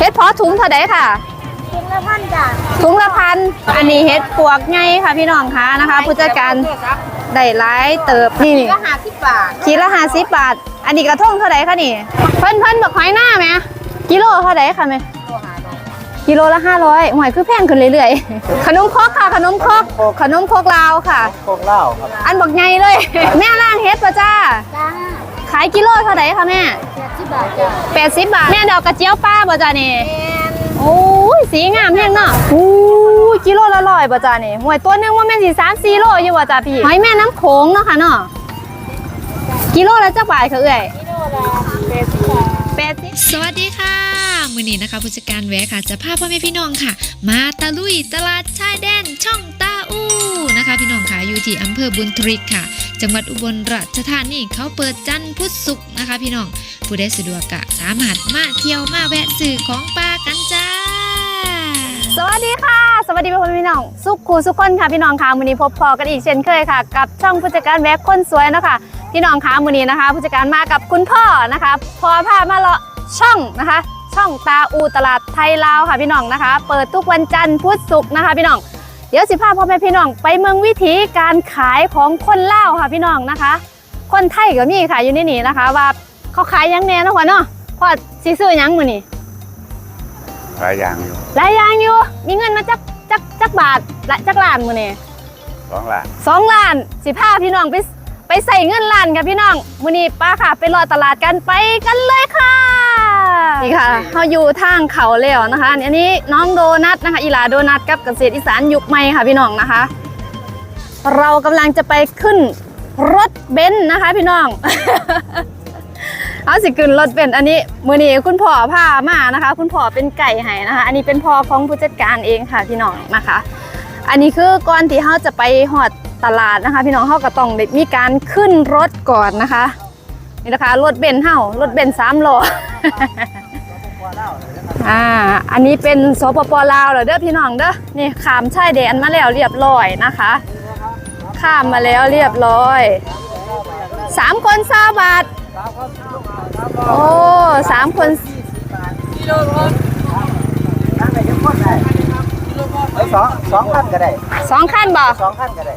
เฮ็ดเพาะถุงเท่าไดค่ะ ถุงละพันจ้ะถุงละพัน อันนี้เฮ็ดปวกไงค่ะพี่น้องคะนะคะ ผู้จัดการได้หลายเติบนี่ก็หาสิบบาทขีดละห้าสิบบาท อันนี้กระทงเท่าไดคะนี่ เพิ่นเพิ่นบอกหอยหน้าไหมกิโลเท่าไดคะแม่กิโลละห้าร้อยหวยคือแพงขึ้นเรื่อยๆ ขนมครกค่ะ ขนมครกขนมครกลาวค่ะโคกเหล้าครับ อันบอกไงเลย แม่ล่างเฮ็ดปะจ้าจ้า ขายกิโลเท่าไดคะแม่แปดสิบบาทจ้ะแปดสิบบาท แม่ดอกกระเจียวป้าปะจ้านี่แอนโอ้ยสีงามแห้งเนาะโอ้ยกิโลละร้อยป่ะจ้านี่หวยตัวหนึงว่าแม่นสิสามสี่โลอยู่ป่ะจ้าพี่หอยแม่น้ำโขงเนาะค่ะเนาะกิโลละจักบาทค่ะเอ้ยกิโลละแปดสิบบาทแปดสิบสวัสดีค่ะ มือนี้นะคะผู้จัดการแวะค่ะ จะพาพ่อแม่พี่น้องค่ะ มาตะลุยตลาดชายแดนช่องตา อูนะคะพี่น้องค่ะอยู่ที่อำเภอบุญทริกค่ะ จังหวัดอุบลราชธานีเขาเปิดจันทร์พุธศุกร์นะคะ พี่น้องผู้ใดสะดวกกะสามารถมาเที่ยวมาแวะซื้อของปลากันจ้า สวัสดีค่ะ สวัสดีพ่อพี่น้องสุขคูสุขคนค่ะพี่น้องค่ะมื้อนี้พบพอกันอีกเช่นเคยค่ะ กับช่องผู้จัดการแวะคนสวยเนาะคะพี่น้องค่ะมื้อนี้นะคะ ผู้จัดการมากับคุณพ่อนะคะพอพามาเลาะช่องนะคะ ช่องตาอูตลาดไทยลาวค่ะพี่น้องนะคะ เปิดทุกวันจันทร์พุธศุกร์นะคะ พี่น้อง เดี๋ยวสิพาพ่อแม่พี่น้องไปเมืองวิถีการขายของคนลาวค่ะพี่น้องนะคะ คนไทยก็มีค่ะอยู่ในนี้นะคะ ว่าเขาขายหยังแน่เนาะพ่อเนาะพ่อสิซื้อหยังมื้อนี้หลายอย่างอยู่หลายอย่างอยู่ มีเงินมาจักจักจักบาทละจักล้านมื้อนี้สองล้านสองล้านสิพาพี่น้องไป ไปใส่เงินล้านกับพี่น้องมื้อนี้ป้าค่ะไปรอตลาดกันไปกันเลยค่ะนี่ค่ะเขาอยู่ทางเขาแล้วนะคะ อันนี้น้องโดนัทนะคะอีหลาโดนัทกับเกษตรอีสานยุคใหม่ค่ะพี่น้องนะคะ เรากำลังจะไปขึ้นรถเบนซ์นะคะพี่น้องเอาสิขึ้นรถเป็นซ์อันนี้มือนี้คุณพ่อพามานะคะ คุณพ่อเป็นไก่ให้นะคะ อันนี้เป็นพ่อของผู้จัดการเองค่ะพี่น้องนะคะ อันนี้คือก่อนที่เขาจะไปหอด ตลาดนะคะ พี่น้องเขาก็ต้องได้มีการขึ้นรถก่อนนะคะ นี่นะคะรถเบนซ์เฮารถเบนซ์สามล้ออ่าอันนี้เป็นสปปลาวเหรอเด้อพี่น้องเด้อนี่ขามชายแดนมาแล้วเรียบร้อยนะคะ ข้ามมาแล้วเรียบร้อยสามคนสาบาทโอ้สามคนไอ้สองสองขั้นก็ได้สองคันบ่สองขั้นก็ได้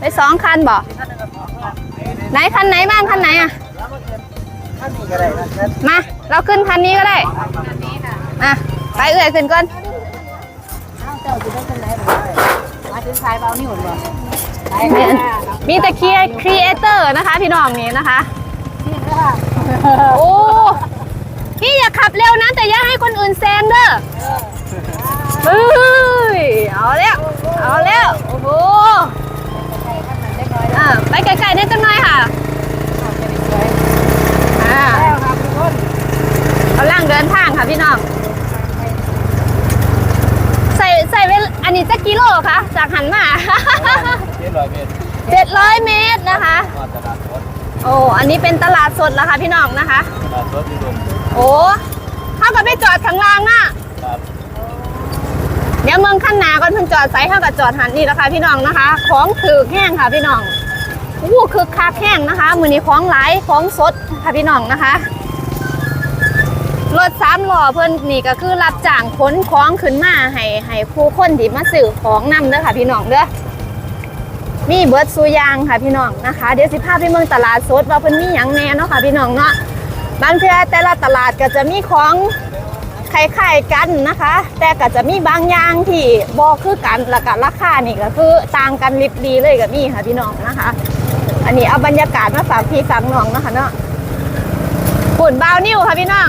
ไปสองคันบ่ไหนคันไหนบ้างคันไหนอะขั้นนี้ก็ได้นะขั้นมาเราขึ้นคันนี้ก็ได้มาไปเอื่อยขึ้นก่อนเจ้าอยู่ได้คนไหนมาถึงขายเบานี่หมดบ่มีมีแต่ครีเอเตอร์นะคะพี่น้องนี่นะคะนี่ค่ะโอ้พี่อย่าขับเร็วนะแต่อย่าให้คนอื่นแซงเด้อเฮ้ยเอาแล้ว เอาแล้ว โอ้โห อ่าไปไกลๆได้จังหน่อยค่ะอ่าแล้วครับทุกคนกำลังเดินทางค่ะพี่น้อง ใส่ใส่เวลอันนี้จะกิโลคะจากหันมา เจ็ดร้อยเมตร700เมตรนะคะ มาตลาดสดโอ้อันนี้เป็นตลาดสดแล้วค่ะพี่น้องนะคะ ตลาดสดที่รวมโอ้เข้ากับไปจอดข้างล่างอะ ครับเดี๋ยวเมืองขั้นหนาก่อนเพิ่งจอดไซส์เท่ากับจอดหันนี่นะคะพี่น้องนะคะ ของถือแห้งค่ะพี่น้อง อู้คือคักแห้งนะคะ มือนี้ของหลายของสดค่ะพี่น้องนะคะ รถสามล้อเพิ่นนี่ก็คือรับจ้างขนของขึ้นมาให้ให้ผู้คนที่มาซื้อของนำเด้อค่ะพี่น้องเด้อมีเบิร์ดซูยางค่ะพี่น้องนะคะ เดี๋ยวสิพาไปเมืองตลาดสดว่าเพิ่นมีหยังแน่เนาะค่ะพี่น้องเนาะบางเทื่อแต่ละตลาดก็จะมีของคล้ายๆกันนะคะ แต่ก็จะมีบางอย่างที่บ่คือกันแล้วก็ราคานี่ก็คือต่างกันลิบดีเลยก็มีค่ะพี่น้องนะคะ อันนี้เอาบรรยากาศมาฝากพี่ฝากน้องเนาะคะเนาะฝุ่นบาวนิวค่ะพี่น้อง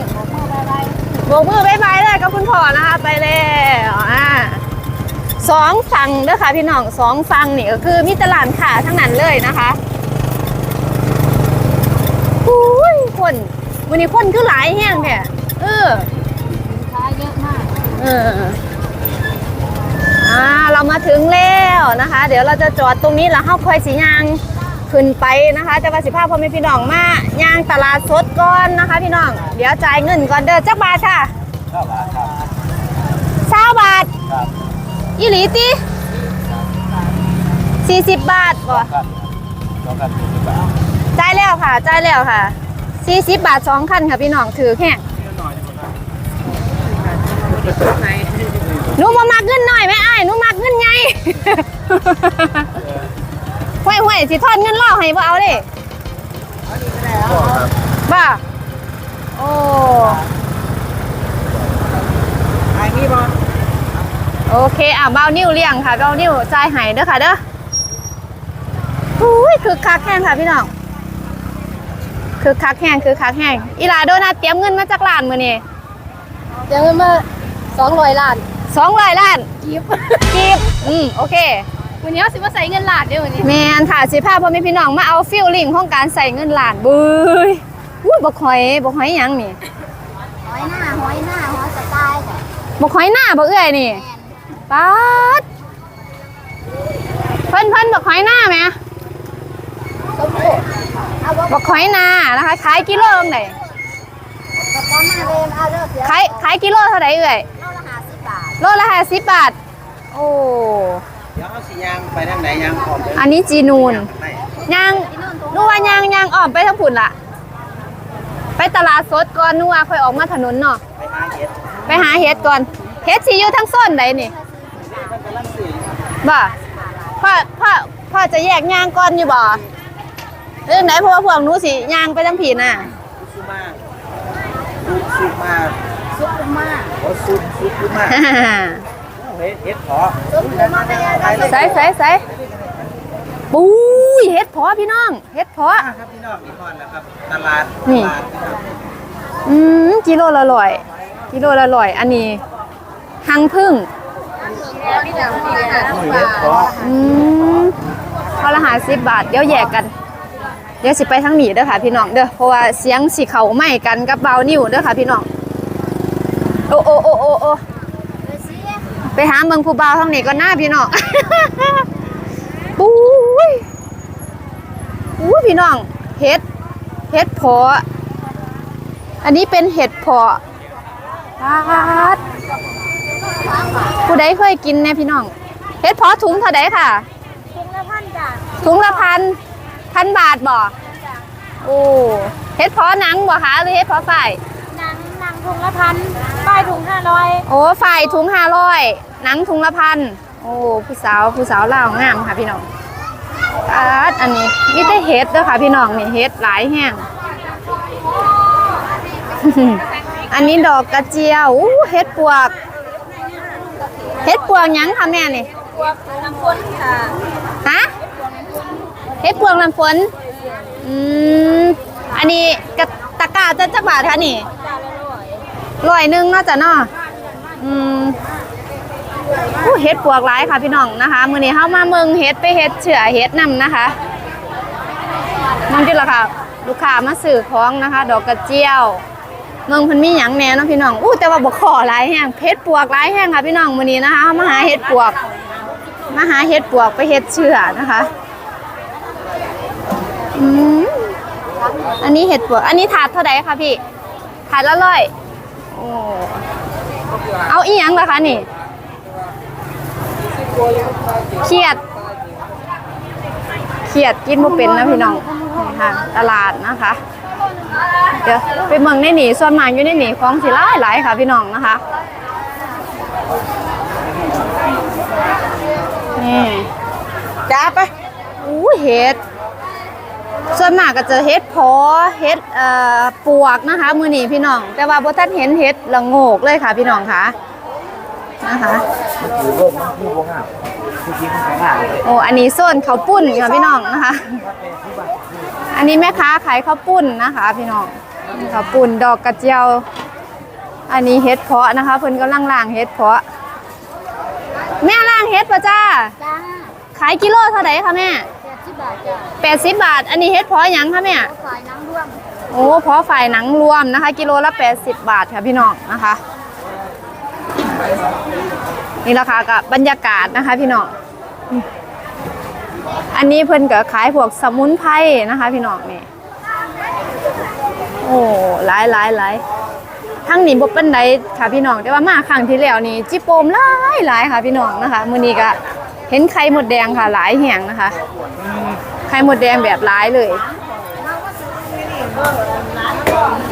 โบกมือบายบายเลยกับคุณพ่อนะคะ ไปแล้วอ่าสองฝั่งเด้อค่ะพี่น้องสองฝั่งนี่ก็คือมีตลาดขาทั้งนั้นเลยนะคะอุ้ยคนวันนี้คนคือหลายแห้งแท้เออขายเยอะมากเอออ่าเรามาถึงแล้วนะคะ เดี๋ยวเราจะจอดตรงนี้แล้วเข้าคอยสียาง ขึ้นไปนะคะจะมาสิภาพพ่อแม่พี่น้องมาย่างตลาดสดก่อนนะคะ พี่น้อง เดี๋ยวจ่ายเงินก่อนเด้อจักบาทค่ะเก้าบาทครับเศร้าบาทครับอีหลีติสี่สิบบาทบ่ครับสองขั้นสี่สิบบาทจ่ายแล้วค่ะจ่ายแล้วค่ะสี่สิบบาทสองคันค่ะพี่น้องถือแค่หนูมามักเงินหน่อยไหมอ้ายหนูมักเงินไง ห่วยห่วยสิทอนเงินเล่าให้บ่เอาเด้บ้าโอ้ไอ้นี่บอลโอเคอะเบานิ้วเลี้ยงค่ะเบานิ้วจ่ายให้เด้อค่ะเด้ออุ้ยคือคักแห้งค่ะพี่น้องคือคักแห้งคือคักแห้งอีหลาโดนัทเตรียมเงินมาจากร้านมื้อนี้เดี๋ยวมาสองร้อยล้านสองร้อยล้านกิฟกีบอืมโอเค วันนี้สิมาใส่เงินล้านเดี๋ยววันนี้แมนค่ะสิพาพ่อแม่พี่น้องมาเอาฟิลลิ่งของการใส่เงินล้านบุยอุ้ยบกหอยบกหอยหยังนี่หอยหน้าหอยหน้าหอยสไตล์ค่ะบกหอยหน้าบกเอื้อยนี่ป๊าดเพิ่นเพิ่นบกหอยหน้าไหมสมบูรณ์เอาบอกบกหอยหน้านะคะขายกิโลตรงไหนกระป๋องมาเลยเอาเลิกเสียขายขายกิโลเท่าไหร่เอื้อยโลละห้าสิบบาทโลละห้าสิบบาทโอ้เดี๋ ยวเอาสิยางไปทางไหนยางออกเดินอันนี้จีนูนไปยางนัว่ายางยางออกไปทางผุนล่ะ ไปตลาดสดก่อนนัวค่อยออกมาถนนเนาะไปหาเห็ดไปหาเฮ็ดก่อนเฮ็ดสิอยู่ทั้งโซนใดนี่มันกำลังสื่อบ่พ่อพ่อพ่อจะแยกย่างก่อนอยู่บ่เรื่องไหนเพราะว่าพวกหนูสิย่างไปทั้งผีน่ะซุมาซุมาซุปเปอร์มาโอ้ซุปซุปมา เฮ็ดเฮ็ดขอซุปเปอร์มาไปเลยใส่ใส่ใส่ปุ้ยเฮ็ดพอพี่น้อง เฮ็ดพอครับพี่น้องนี่ก่อนนะครับตลาดนี่ตลาดนะครับอืมกิโลละร้อยกิโลละร้อยอันนี้หังพึ่งนี่ดังนี่เลยค่ะนี่เฮ็ดขออืมพอละหาสิบบาทเดี๋ยวแยกกัน เดี๋ยวสิไปทางนี้เด้อค่ะพี่น้องเด้อเพราะว่าเสียงสิเขาไม่กันกับเบานิ่วเด้อค่ะพี่น้องโอ้โอ้โอ้โอ้โอ้เลยสิ ไปหาเมืองผู้เบาทางนี้ก็น่าพี่น้องปุ้ยอุ้ยพี่น้อง เห็ด เห็ดเพาะอันนี้เป็นเห็ดเพาะปาดผู้ใดเคยกินเนี่ยพี่น้อง เห็ดเพาะถุงเท่าไดค่ะ ถุงละพันจ้ะถุงละพัน พันบาทบ่โอ้เฮ็ดเพาะหนังบ่คะหรือเฮ็ดเพาะฝ่ายนางนาง ถุงละพันป้ายถุงห้าร้อยโอ้ฝ่ายถุงห้าร้อยหนังถุงละพันโอ้ผู้สาวผู้สาวลาวงามค่ะพี่น้องอาดอันนี้มีแต่เฮ็ดเด้อค่ะพี่น้องนี่เฮ็ดหลายแห้งอันนี้ดอกกระเจียวอู้เฮ็ดปวกเฮ็ดปวกหยังคะแม่นี่พวกน้ำฝนค่ะฮะเฮ็ดปวงลำฝนอืมอันนี้กระตะกร้าจะจักบาทคะนี่จานละ ร้อยร้อยหนึ่งเนาะจ้ะเนาะอืมอู้เฮ็ดปวกหลายค่ะพี่น้องนะคะ มื้อนี้เฮามาเมืองเฮ็ดไปเฮ็ดเฉื่อเฮ็ดนํนะคะนั่นที่ละค่ะ ลูกค้ามาซื้อของนะคะ ดอกกระเจียว เมืองเพิ่นมีหยังแน่เนาะพี่น้องอู้แต่ว่าบ่ขอหลายแฮงเฮ็ดปวกหลายแฮงค่ะพี่น้องมื้อนี้นะคะมาหาเฮ็ดปวกมาหาเฮ็ดปวกไปเฮ็ดเชื่อนะคะอืมอันนี้เห็ดปวก อันนี้ถาดเท่าไหร่คะพี่ถาดละร้อย เอาอีหยังล่ะคะนี่เขียดเขียดกินบ่เป็นนะพี่น้องนี่ค่ะตลาดนะคะ เดี๋ยวไปเมืองในหนีส่วนมากอยู่ในหนีของสิหลายหลายค่ะพี่น้องนะคะ นี่จ้าไปอู้เห็ด ส่วนมากก็เจอเห็ดพอเห็ดเอ่อปวกนะคะ มือนีพี่น้อง แต่ว่าบ่ท่านเห็นเห็ดละโงกเลยค่ะพี่น้องค่ะนะคะคือร่มคือบ่งามคือจริงมันงามเลยโอ้อันนี้โซนข้าวปุ้นค่ะพี่น้องนะคะ อันนี้แม่ค้าขายข้าวปุ้นนะคะ พี่น้องข้าวปุ้นดอกกระเจียว อันนี้เห็ดเพาะนะคะเพิ่นกำลังล่างเห็ดเพาะ แม่ล่างเห็ดป่ะจ้าจ้าขายกิโลเท่าไหร่คะแม่แปดสิ บบาทจ้ะ80บาท อันนี้เห็ดเพาะหยังคะแม่ขายน้ำร่วมโอ้เพราะฝ่ายหนังรวมนะคะ กิโลละ 80 บาทค่ะพี่น้องนะคะ นี่ราคากับบรรยากาศนะคะพี่น้องอืมอันนี้เพิ่นก็ขายพวกสมุนไพรนะคะ พี่น้องนี่โอ้หลายหลายหลายทั้งนี้บ่เป็นไดค่ะพี่น้องแต่ว่ามาครั้งที่แล้วนี่จิโปมหลายหลายค่ะพี่น้องนะคะ มื้อนี้ก็เห็นไข่หมดแดงค่ะ หลายแห่งนะคะ ไข่หมดแดงแบบหลายเลย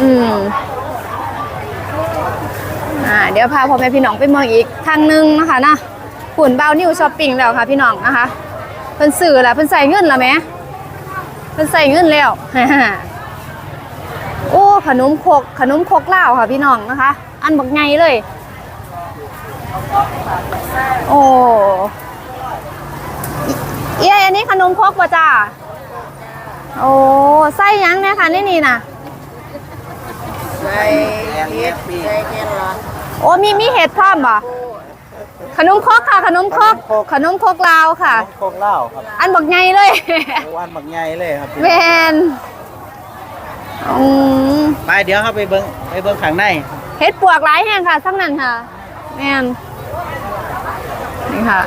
อืมอ่าเดี๋ยวพาพ่อแม่พี่น้องไปเมืองอีกทางหนึงนะคะนะปุ่นเบานิวช้อปปิ้งแล้วค่ะพี่น้องนะคะเพิ่นซื้อแล้วเพิ่นใส่เงินล้วแหมเพิ่นใส่เงินแล้วโอ้ขนมคกขนมครกลาค่ะพี่น้องนะคะ อันบักไงเลย โอ้ นนี้ขนมครกป่ะจ้าโอ้ไส้หยังเนี่ยค่ะนี่นี่นะใส่เฮ็ดใส่แกนเหรอโอ้มีมีเห็ดพร้อมบ่ขนมครกค่ะ ขนมครกขนมครกลาวค่ะน้องโคกเหล้าครับอันบักไงเลยวันบักใหญ่เลยครับแมนอืมไปเดี๋ยวเข้าไปเบิ้งไปเบิ้งข้างในเห็ดปวกหลายแห่งค่ะทั้งนั้นค่ะแมนนี่ค่ะ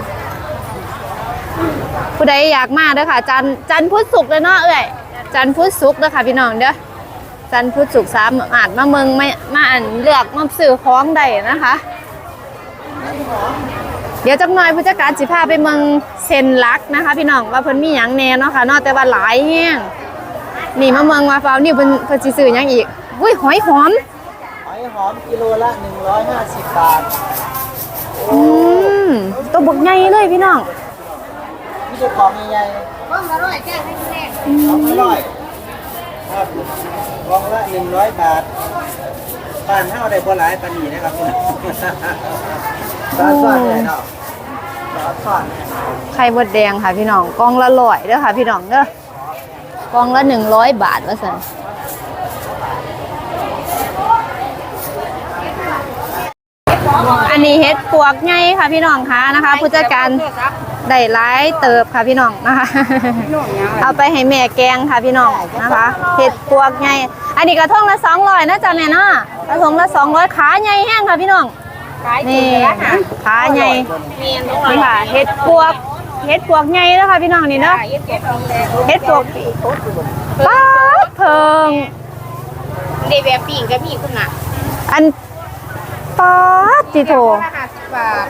ผู้ใดอยากมาเด้อค่ะ จันจันทร์พุธศุกร์เลยเนาะเอ้ยจันทร์พุธศุกร์เด้อค่ะพี่น้องเด้อจันทร์พุธศุกร์สามอาจมาเมืองไม่มาอ่านเลือกมาซื้อของได้นะคะ เดี๋ยวจักหน่อยผู้จัดการสิพาไปเมืองเซนลักนะคะ พี่น้องว่าเพิ่นมีหยังแหน่เนาะค่ะเนาะแต่ว่าหลายแห้งนี่มาเมืองมาเฝ้านี่เพิ่นเพิ่นสิซื้อหยังอีกอุ้ยหอยหอมหอยหอมกิโลละ 150 บาทอืมตัวบกใหญ่เลยพี่น้อง นี่เป็นของใหญ่บ้องอร่อยแก้ให้แน่ๆของอร่อยครับกล่องละ100บาทบ้านเฮาได้บ่หลายปานนี้นะครับตาซ่อนเลยเนาะตาซ่อนไข่บดแดงค่ะพี่น้องกล่องละร้อยเด้อค่ะพี่น้องเด้อกล่องละหนึ่งร้อยบาทว่าซั่น อันนี้เฮ็ดปวกใหญ่ค่ะพี่น้องคะนะคะ ผู้จัดการได้หลายเติบค่ะพี่น้องนะคะ เอาไปให้แม่แกงค่ะพี่น้องนะคะเห็ดปวกใหญ่อันนี้กระทงละ200นะจ๊ะแม่เนาะกระทงละ200ขาใหญ่แห้งค่ะพี่น้องขายนี่ขาใหญ่เมียนนี่ค่ะเห็ดปวกเห็ดปวกใหญ่แล้วค่ะพี่น้องนี่เนาะเฮ็ดเก็บเอาเลยเห็ดปวกป๊าดเพิงได้แบบปิ้งกับพี่คุณน่ะอัน ป๊าดติโถละห้าสิบบาท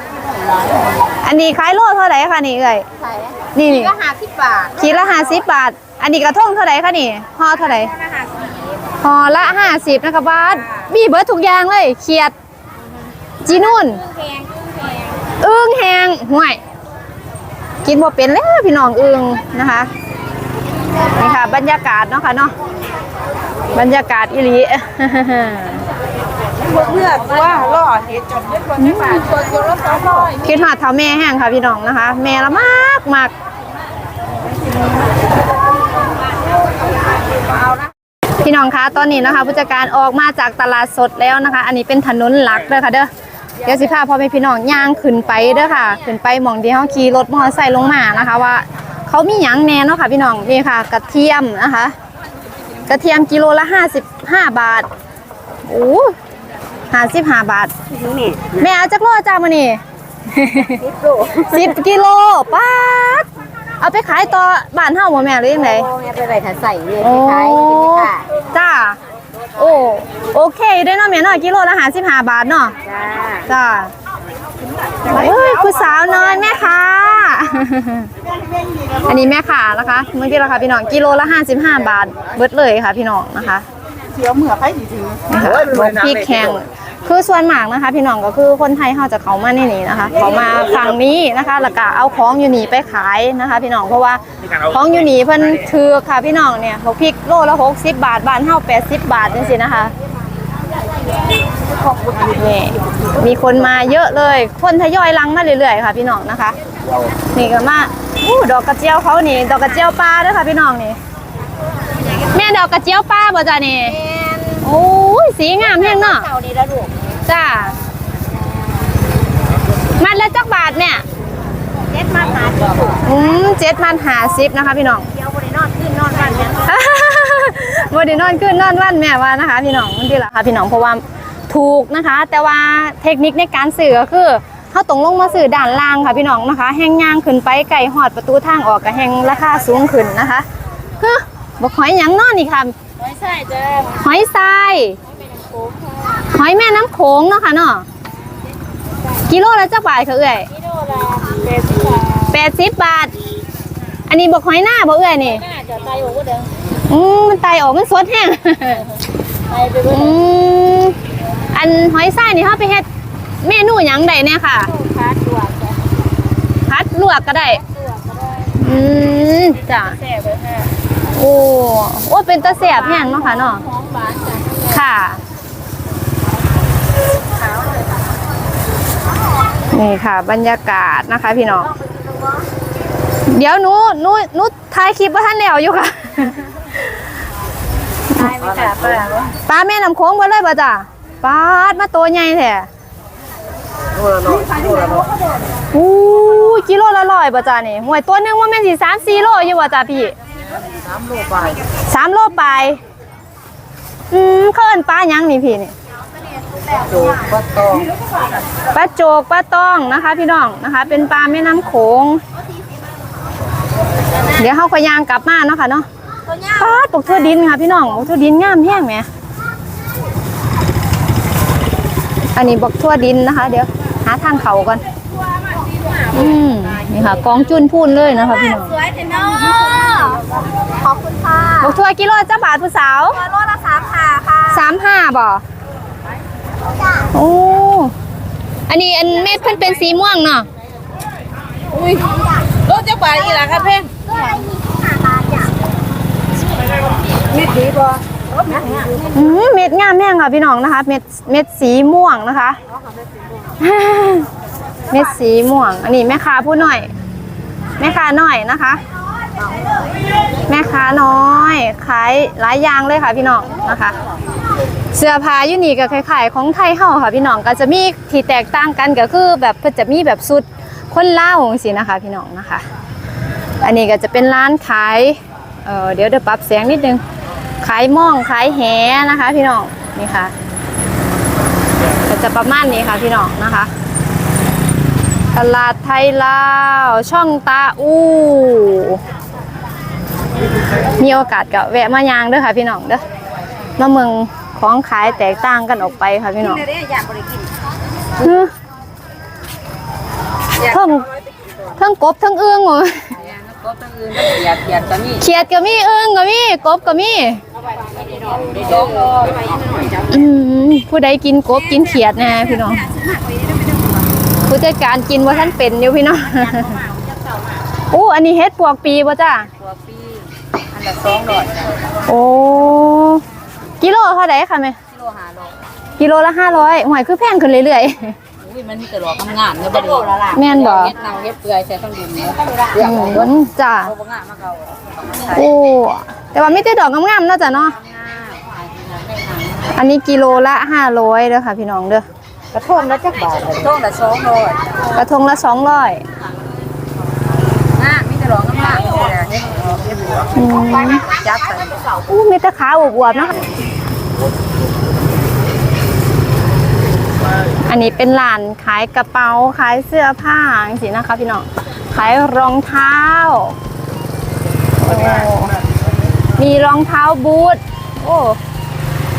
อันนี้ขายโลเท่าไหร่คะนี่เอ่ยขายนี่นี่ก็ห้าสิบบาทขีดละห้าสิบบาท อันนี้กระทงเท่าไหร่คะนี่ห่อเท่าไหร่ละห้าสิบห่อละห้าสิบนะคะบาทมีเบิร์ดทุกอย่างเลยเขียด จีนุ่นแพงแพงอึ้งแหงห่วย กินบ่เป็นแล้วพี่น้องอึ้งนะคะนี่ค่ะบรรยากาศเนาะค่ะเนาะบรรยากาศอิลี เพื่อตัวล่อเฮ็ดจนเฮ็ดคนไม่บาทคนตัวละสองร้อยคิดหอดเท่าแม่แห้งค่ะพี่น้องนะคะ แม่ละมากมากพี่น้องคะตอนนี้นะคะผู้จัดการออกมาจากตลาดสดแล้วนะคะ อันนี้เป็นถนนหลักเด้อค่ะเด้อเดี๋ยวสิพาพ่อแม่พี่น้องย่างขึ้นไปเด้อค่ะ ขึ้นไปมองที่เขาขี่รถมอเตอร์ไซค์ลงมานะคะ ว่าเขามีหยังแน่เนาะค่ะพี่น้องนี่ค่ะ กระเทียมนะคะ กระเทียมกิโลละ55บาทโอ้ 55บาท นี่แม่เอาจักโลจ้ามานี่สิบกิโลป้าดเอาไปขายต่อบ้านเฮาบ่แม่หรือยังไงโอ้ยไปไรถ้าใส่เลยโอ้ขายเป็นไม่ค่ะจ้า โอ้โอเคอยู่ด้วยเนาะแม่เนาะกิโลละ55บาทเนาะจ้าจ้าเฮ้ยผู้สาวน้อยแม่ค้าอันนี้แม่ค้านะคะเมื่อกี้ราคาพี่น้องกิโลละ55 บาทเบิดเลยค่ะพี่น้องนะคะ เขียวเหมือกให้ดีนะคะบอกพริกแข็งคือส่วนมากนะคะ พี่น้องก็คือคนไทยเขาจะเขามาในนี้นะคะ เขามาฝั่งนี้นะคะแล้วก็เอาของอยู่นี่ไปขายนะคะ พี่น้องเพราะว่าของอยู่นี่เพิ่นถือค่ะพี่น้องเนี่ยบอกพริกโลละ60บาทบ้านเฮา80บาทจังซี่นะคะนี่มีคนมาเยอะเลย คนทยอยลังมาเรื่อยๆค่ะ พี่น้องนะคะ นี่ก็มาอู้ดอกกระเจียวเขานี่ ดอกกระเจียวปลาเด้วยค่ะพี่น้องนี่ แม่ดอกกระเจียวปลาบ่จ้านี่โอ้ยสีงามแห้งเนาะเท่านี้แล้วลูกจ้ามันละจักบาทเนี่ยเฮ็ดมาหาที่สุดอืมเจ็ดมันหาซิปนะคะพี่น้อง เดี๋ยวบริโนอนขึ้นนอนบ้านเนี่ยบไดีนอนขึ้นนอนวันแม่ว่านะคะ พี่น้องนี่แหละค่ะพี่น้องเพราะว่าถูกนะคะ แต่ว่าเทคนิคในการสื่อก็คือเขาตรงลงมาสื่อด่านล่างค่ะพี่น้องนะคะ แห้งย่างขึ้นไปไก่หอดประตูทางออกกับแห้งราคาสูงขึ้นนะคะเฮ้ย บอกหอยหยังเนอนนี่ค่ะไม่ใช่จ้าหอยทรายหอยแม่น้ำโขงเนาะค่ะเนาะกิโลละจักบาทเขาเอ่ยกิโลละแปดสิบบาทแปดสิบบาท อันนี้บอกหอยหน้าบอกเอ่ยนี่น่าจะตายโอ้ก็เด้ออืมมันไตออกมันสดแห้งไปไปเบิ่อืงมอันอันหอยทรายนี่เฮาไปเฮ็ดเมนูหยังได้เนี่ยค่ะ ลูกค้าตัวจ้ะพัดลวกก็ได้ตัวก็ได้อืมจ้ะแซ่บเลยค่ะ โอ้โอ้เป็นตะแสบแห้งเนาะค่ะเนาะหอมหวานจ้ะค่ะขาวเลยค่ะนี่ค่ะ บรรยากาศนะคะ พี่น้องเดี๋ยวหนูหนูหนูถ่ายคลิปว่าท่านแล้วอยู่ค่ะได้ไหมค่ะป้าปลาแม่น้ำโค้งมาเลยป่ะจ้ะปลาดมาตัวใหญ่แท้นู่นละเนาะนู่นละเนาะอู้ยกิโลละร้อยป่ะจ้ะนี่หวยตัวหนึงว่าแม่นสิสามสี่โลอยู่ป่ะจ้ะพี่ สามโลไปสามโลไปลายอืมเขาเอิ้นปลาหยังนี่พี่นี่โจกปลาตองปลาโจกปลาตองนะคะ พี่น้องนะคะ เป็นปลาแม่น้ำโขง เดี๋ยวเขาก็ยางกลับมาเนาะค่ะเนาะตัวเนี้ยปลาตกทั่วดินค่ะพี่น้องบอกทั่วดินงามแห้งไหมอันนี้บอกทั่วดินนะคะ เดี๋ยวหาทางเขาก่อน อืมนี่ค่ะกองจุนพูนเลยนะคะพี่น้อง สวยเทนเนอขอบคุณค่ะบอกทั่วกิโลจ้าบาทผู้สาวตัวโลละสามขาค่ะสามห้าบ่โอ้ อันนี้อันเม็ดเพิ่นเป็นสีม่วงเนาะ อุ้ยโลจะบาทอีกแล้วค่ะเพ่งมิดดีบ่อืมเม็ดงามแห้งค่ะพี่น้องนะคะ เม็ดเม็ดสีม่วงนะคะ เม็ดสีม่วง อันนี้แม่ค้าผู้หน่อย แม่ค้าหน่อยนะคะ แม่ค้าน้อยขายหลายอย่างเลยค่ะพี่น้องนะคะ เสื้อผ้ายูนี่ก็คล้ายของไทยเฮาค่ะพี่น้องก็จะมีที่แตกต่างกันก็คือแบบเพิ่นจะมีแบบสุดคนเล่าวจังซี่นะคะ พี่น้องนะคะ อันนี้ก็จะเป็นร้านขายเออเดี๋ยวเดี๋ยวปรับเสียงนิดนึงขายม่องขายแหนะคะ พี่น้องนี่ค่ะก็จะประมาณนี้ค่ะพี่น้องนะคะตลาดไทยลาว ช่องตาอู มีโอกาสก็แวะมายางเด้อค่ะพี่น้องเด้อมาเมืองของขายแตกต่างกันออกไปค่ะพี่น้องเดี๋ยวอยากบริกินฮึเทั้งเทั้งกบทั้งเอื้องหมดก็ต้องอื่นก็เกียดเกียดตอนนี้เขียดก็มีเอื้องก็มีกบก็มีผู้ใดกินกบกินเขียดแน่พี่น้องผู้จัดการกินว่าท่านเป็นอยู่พี่น้องอู้อันนี้เฮ็ดปวกปีป่ะจ้าตัวปี อันละสองร้อยจ้ะโอ้กิโลเท่าไหร่คะแม่กิโลห้าร้อยกิโลละห้าร้อยหวยคือแพงขึ้นเรื่อยอุ้ยมันมีแต่หลอกงามๆเนี่ยบ่ได้ๆแม่นบ่เฮ็ดเนาเฮ็ดเปื่อยใส่ต้องดินเนี่ยอืมจ้าเอาบ่งามมาเก่าโอ้แต่ว่าไม่ได้ดอกงามๆเนาะจ้ะเนาะอันนี้กิโลละห้าร้อยเด้อค่ะพี่น้องเด้อกระทงละจักบาททงละสองร้อยกระทงละสองร้อย งามมีแต่หลอกงามๆเนี่ยเฮ็ดเฮ็ด อืมจับใส่อู้มีแตะขาอวบๆเนาะอันนี้เป็นร้านขายกระเป๋าขายเสื้อผ้าอย่างสินะคะพี่น้องขายรองเท้าโอ้มีรองเท้าบูทโอ้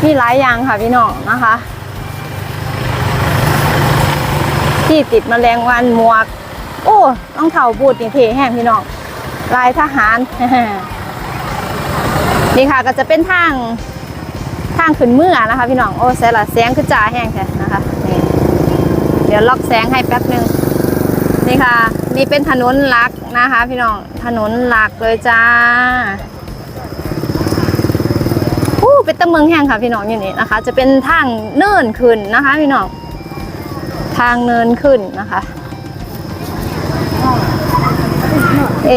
มีหลายอย่างค่ะพี่น้องนะคะ ที่ติดแมลงวันหมวก โอ้รองเท้าบูทนี่เท่แห้งพี่น้อง ลายทหาร นี่ค่ะก็จะเป็นทางทางขึ้นเมื่อนะคะ พี่น้อง โอ้แสละแสงคือจ่าแห้งแท้นะคะนี่เดี๋ยวล็อกแสงให้แป๊บหนึ่งนี่ค่ะ นี่เป็นถนนหลักนะคะ พี่น้อง ถนนหลักเลยจ้าอู้เป็นตะเมืองแห้งค่ะพี่น้องอยู่นี่นะคะ จะเป็นทางเนินขึ้นนะคะ พี่น้อง ทางเนินขึ้นนะคะ เอ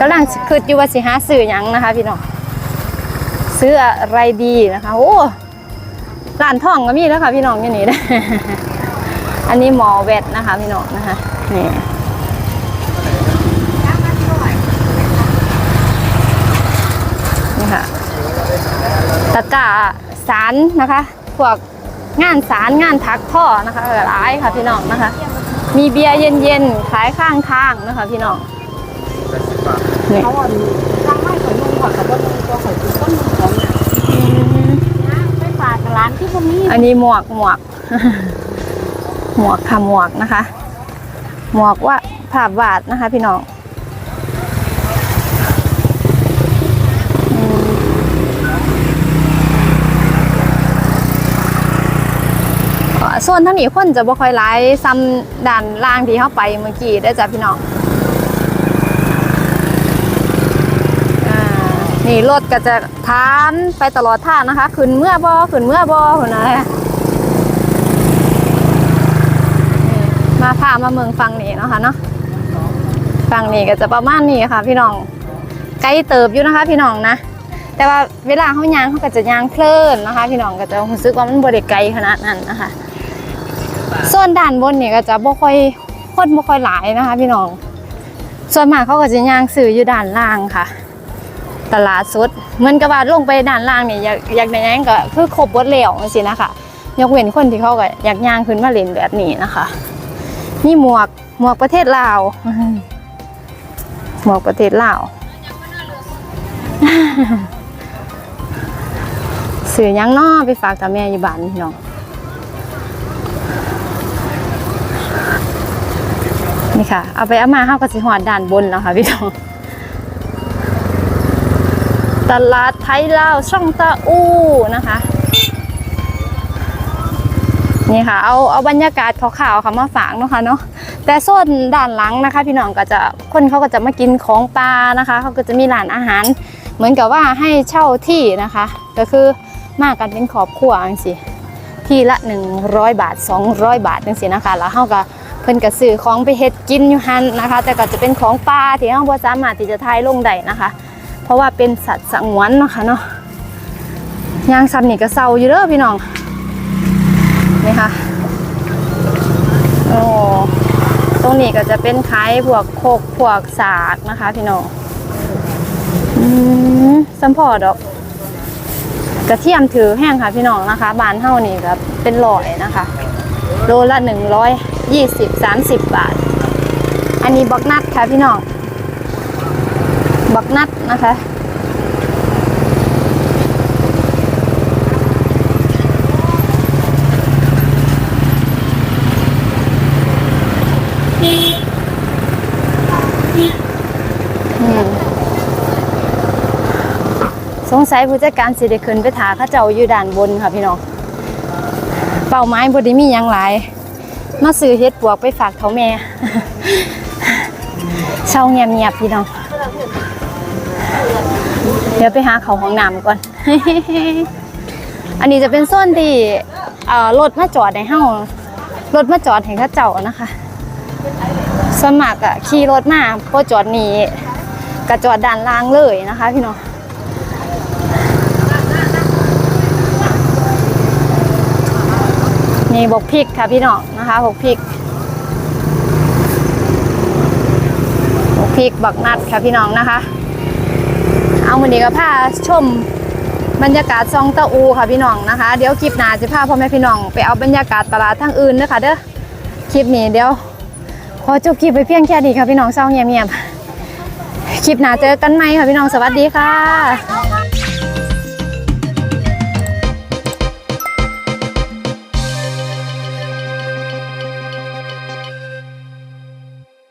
กำลังคิดอยู่ว่าสิหาซื้อยังนะคะ พี่น้องซื้ออะไรดีนะคะ โอ้ร้านทองก็มีแล้วค่ะพี่น้องอยู่นี่นะอันนี้หมอเวทนะคะ พี่น้องนะคะนี่นี่ค่ะตะกาสารนะคะพวกงานสารงานทักท่อนะคะหลายค่ะพี่น้องนะคะ มีเบียร์เย็นๆขายข้างทางนะคะ พี่น้อง นี่เขาอ่อนทางไม่ขอยนุ่งขอยกับว่าตัวข่อยต้นนุ่งของเนี่ยไปฝากร้านที่พวกนี้อันนี้หมวกหมวก หมวกค่ะหมวกนะคะ หมวกว่าภาพวาดนะคะ พี่น้องส่วนทั้งนี้คนจะบ่ค่อยหลายซ้ำด่านล่างที่เข้าไปเมื่อกี้ได้จ้ะพี่น้องอ่า นี่รถก็จะถามไปตลอดทางนะคะ ขึ้นเมื่อบ่ขึ้นเมื่อบ่คนนะนี่มาพามาเมืองฟังนี่นะคะเนาะฟังนี่ก็จะประมาณนี้ค่ะ พี่น้องไกลเติบอยู่นะคะ พี่น้องนะแต่ว่าเวลาเขายางเขาก็จะยางเพลินนะคะ พี่น้องก็จะรู้สึกว่ามันบริไกลขนาดนั้นนะคะส่วนด้านบนนี่ก็จะบ่ค่อยคนบ่ค่อยหลายนะคะ พี่น้อง ส่วนมากเขาก็จะยางสื่ออยู่ด้านล่างค่ะ ตลาดสดเหมือนกับว่าลงไปด้านล่างเนี่ยอยากอยากได้หยังก็คือครบหมดแล้วจังซี่นะคะยกเว้นคนที่เขาก็อยากย่างขึ้นมาเล่นแบบนี้นะคะนี่หมวกหมวกประเทศลาวหมวกประเทศลาวสื่อยังนอไปฝากกับแม่อยู่บ้านพี่น้องนี่ค่ะ เอาไปเอามาห้าก็สิหอดด่านบนแล้วค่ะพี่น้อง ตลาดไทยลาวช่องตาอู้นะคะ นี่ค่ะ เอาเอาบรรยากาศขาวๆค่ะมาฝากเนาะค่ะเนาะแต่โซนด้านหลังนะคะ พี่น้องก็จะคนเขาก็จะมากินของปลานะคะเขาก็จะมีร้านอาหาร เหมือนกับว่าให้เช่าที่นะคะ ก็คือมากันเป็นครอบครัวจังสิที่ละ 100 บาท 200 บาทจังสินะคะแล้วเขาก็เพิ่นก็ซื้อของไปเฮ็ดกินอยู่หันนะคะ แต่ก็จะเป็นของปลาที่เขาบ่สามารถที่จะทายลงได้นะคะ เพราะว่าเป็นสัตว์สงวนเนาะค่ะเนาะยางซ้ำนี่ก็เศร้าอยู่เด้อพี่น้องนี่ค่ะโอ้ตรงนี้ก็จะเป็นขายพวกโคกพวกสากนะคะ พี่น้องอืมสัมพอดอกกระเทียมถือแห้งค่ะพี่น้องนะคะ บานเท่านี้ครับเป็นร้อยนะคะโลละหนึ่งร้อยยี่สิบสามสิบบาท อันนี้บักนัดค่ะพี่น้อง นัดนะคะอืมสงสัยผู้จัดการสิได้ขึ้นไปถาข้าเจ้าอยู่ด้านบนค่ะพี่น้อง เป้าหมายบ่ได้มียังหลาย มาซื้อเฮ็ดปวกไปฝากเฒ่าแม่เช่าเงียบๆพี่น้อง เดี๋ยวไปหาเขาห้องน้ำก่อน อันนี้จะเป็นโซนที่รถมาจอดในเฮารถมาจอดให้เข้าเจ้านะคะ สมัครอะขี่รถมาพอจอดนี่ก็จอดด้านล่างเลยนะคะพี่น้องนี่บกพริกค่ะพี่น้องนะคะบกพริกบกพริกบักนัดค่ะพี่น้องนะคะ เอาวันนี้ก็พาชมบรรยากาศซองเต้าอูค่ะพี่น้องนะคะ เดี๋ยวคลิปหน้าจะพาพ่อแม่พี่น้องไปเอาบรรยากาศตลาดทางอื่นนะคะเด้อคลิปนี้เดี๋ยวขอจบคลิปไปเพียงแค่นี้ค่ะพี่น้องเศร้าเงียบๆคลิปหน้าเจอกันไหมค่ะพี่น้องสวัสดีค่ะ